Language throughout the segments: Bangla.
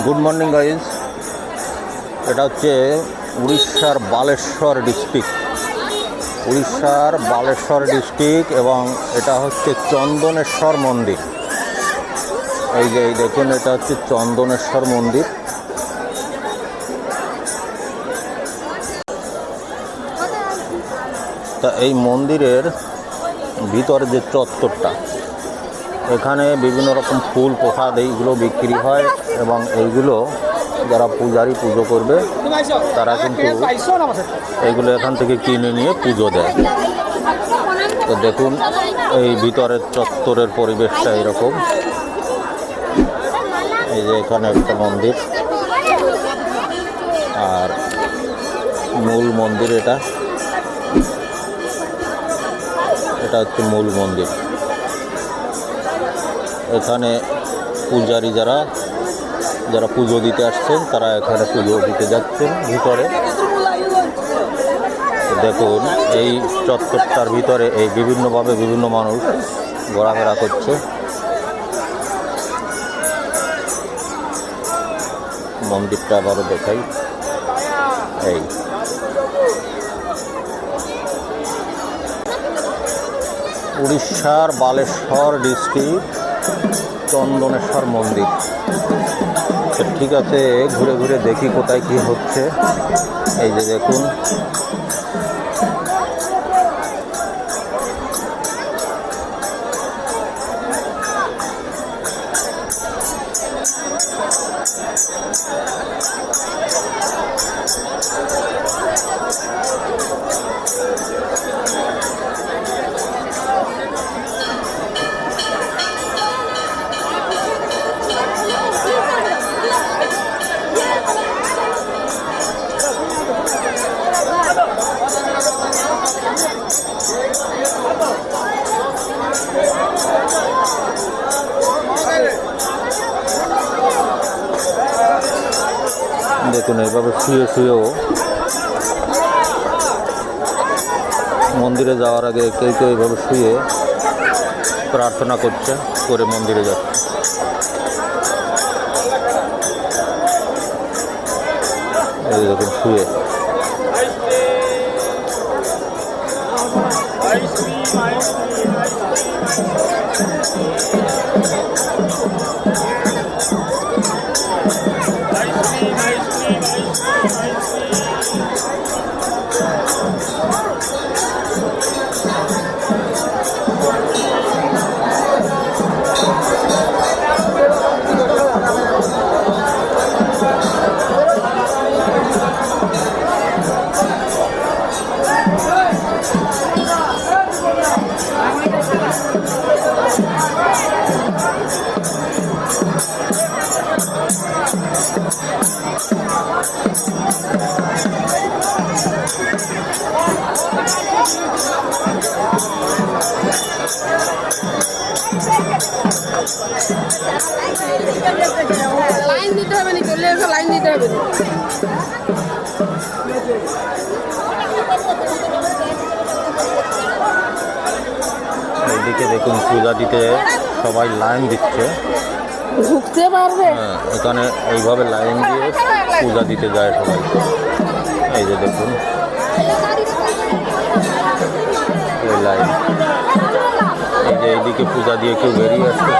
গুড মর্নিং গাইজ এটা হচ্ছে উড়িষ্যার বালেশ্বর ডিস্ট্রিক্ট উড়িষ্যার বালেশ্বর ডিস্ট্রিক্ট এবং এটা হচ্ছে চন্দনেশ্বর মন্দির। এই যে, এই দেখুন, এটা হচ্ছে চন্দনেশ্বর মন্দির। তা এই মন্দিরের ভিতরে যে চত্বরটা এখানে বিভিন্ন রকম ফুল, প্রসাদ, এইগুলো বিক্রি হয় এবং এইগুলো যারা পূজারি পুজো করবে, তারা কিন্তু এইগুলো এখান থেকে কিনে নিয়ে পুজো দেয়। তো দেখুন, এই ভিতরের চত্বরের পরিবেশটা এরকম। এই যে এখানে একটা মন্দির। আর মূল মন্দির এটা। এটা হচ্ছে মূল মন্দির। এখানে পূজারি যারা যারা পুজো দিতে আসছেন, তারা এখানে পুজো দিতে যাচ্ছেন ভিতরে। দেখুন, এই চত্বরটার ভিতরে এই বিভিন্নভাবে বিভিন্ন মানুষ ঘোরাফেরা করছে। মন্দিরটা আবারও দেখাই। এই। উড়িষ্যার বালেশ্বর ডিস্ট্রিক্ট চন্দনেশ্বর মন্দির। ঠিক আছে ঘুরে ঘুরে দেখি কোথায় কি হচ্ছে। এই যে দেখুন দেখুন, এইভাবে শুয়ে শুয়েও মন্দিরে যাওয়ার আগে কেউ কেউ এইভাবে শুয়ে প্রার্থনা করছে, করে মন্দিরে যাচ্ছে। এই দেখুন, শুয়ে। লাইন দিতে হবে না চলে এসো লাইন দিতে হবে। এইদিকে দেখুন পূজা দিতে সবাই লাইন দিচ্ছে। ঢুকতে পারবে? হ্যাঁ, এখানে এইভাবে লাইন দিয়ে পূজা দিতে যায় সবাই। এই যে দেখুন এই লাইন এই যে এইদিকে পূজা দিয়ে কেউ বেরিয়ে আসছে।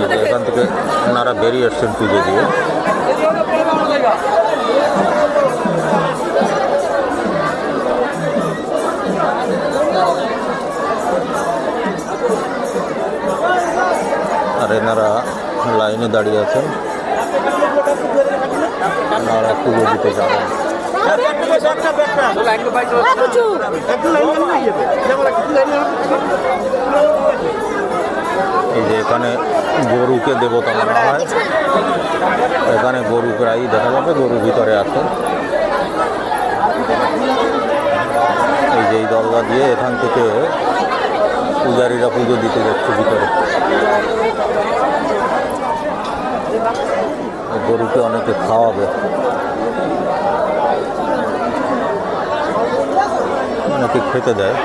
এই যে এখান থেকে ওনারা বেরিয়ে আসছেন পুজো দিয়ে। লাইনে দাঁড়িয়ে আছেন। ওনারা পুজো দিতে এই যে এখানে গরুকে দেবতা মানা হয়। এখানে গরু প্রায় দেখা যাবে, গরু ভিতরে আছে। এই যে এই দরজা দিয়ে এখান থেকে পূজারীরা পুজো দিতে যাচ্ছে ভিতরে। গরুকে অনেকে খাওয়াবে। অনেকে খেতে দেয়।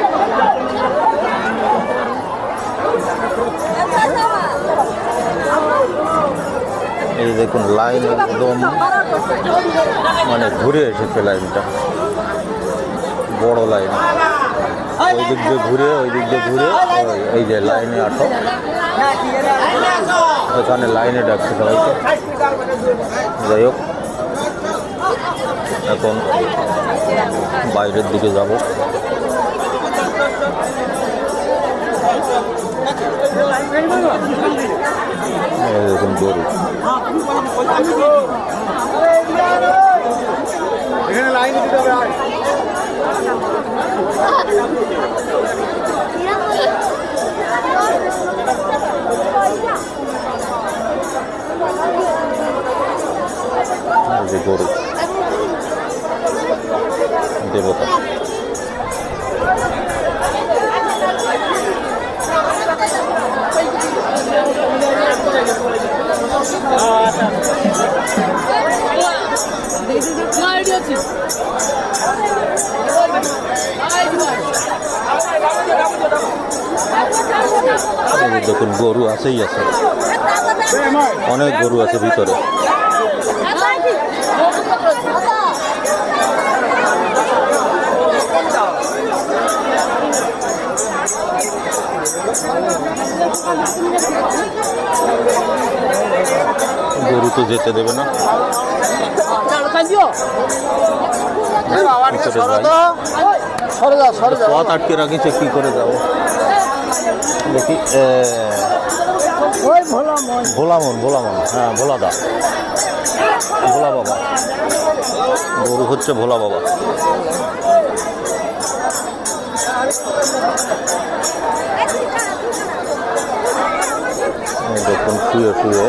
এই দেখুন, লাইন একদম মানে ঘুরে এসেছে লাইনটা। বড় লাইন। ওই দিক দিয়ে ঘুরে, ওই দিক দিয়ে ঘুরে এই যে লাইনে আটক এখানে লাইনে ডাকছে সবাইকে। যাই হোক এখন বাইরের দিকে যাব। এই দেখুন গরু। এখানে লাইন দিতে হবে যে গরু দেবতা। দেখুন গরু আছেই আছে। অনেক গরু আছে ভিতরে। যেতে দেবে না। পথ আটকে রাখিছে কি করে যাব? দেখি ভোলা মন। ভোলামন ভোলামন হ্যাঁ ভোলাদা ভোলা বাবা। গরু হচ্ছে ভোলা বাবা। দেখুন শুয়ে শুয়ে।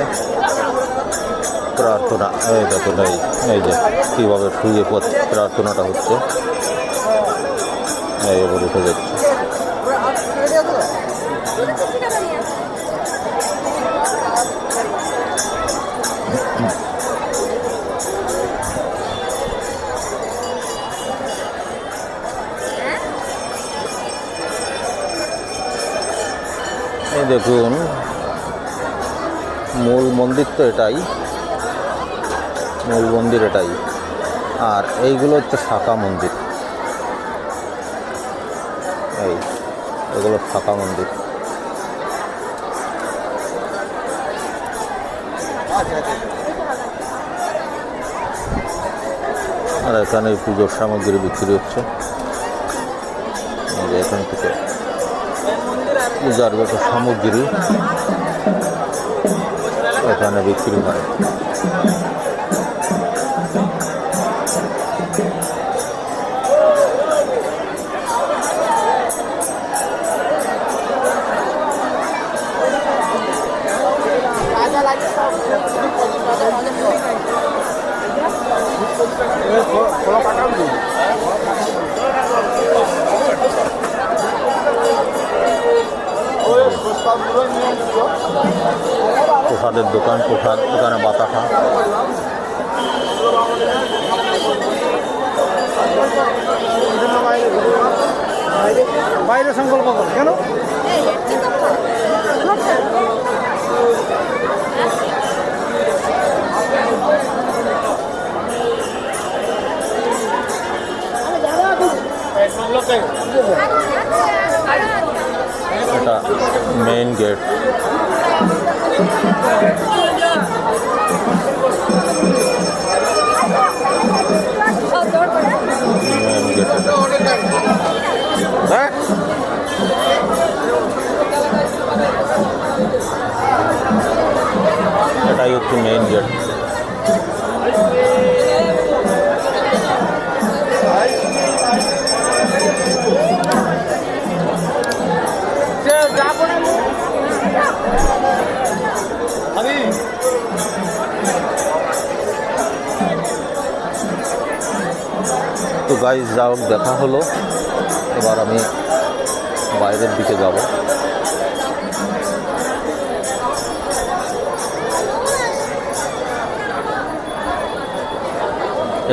প্রার্থনা, এই দেখুন এই এই যে কীভাবে শুয়ে প্রার্থনাটা হচ্ছে। এই এবার উঠে যাচ্ছে। দেখুন, মূল মন্দির তো এটাই। মূল মন্দির এটাই। আর এইগুলো হচ্ছে শাখা মন্দির। এই, এগুলো শাখা মন্দির। আর এখানে পুজোর সামগ্রী বিক্রি হচ্ছে। এখান থেকে পূজার যত সামগ্রী এখানে বিক্রি হয়। প্রসাদের দোকান প্রসাদ এখানে বাতাসা। বাইরে সংকল্প করো। কেন? এটা মেইন গেট এটাই হচ্ছে মেইন গেট তো গাইজ যা দেখা হলো। এবার আমি বাইরের দিকে যাব।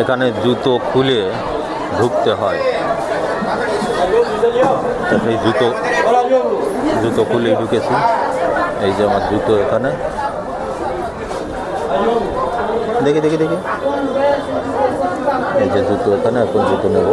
এখানে জুতো খুলে ঢুকতে হয়। সেই জুতো জুতো খুলেই ঢুকেছি। এই যে আমার জুতো এখানে। দেখি দেখি দেখি। এই যে জুতো এখানে এখন জুতো নেব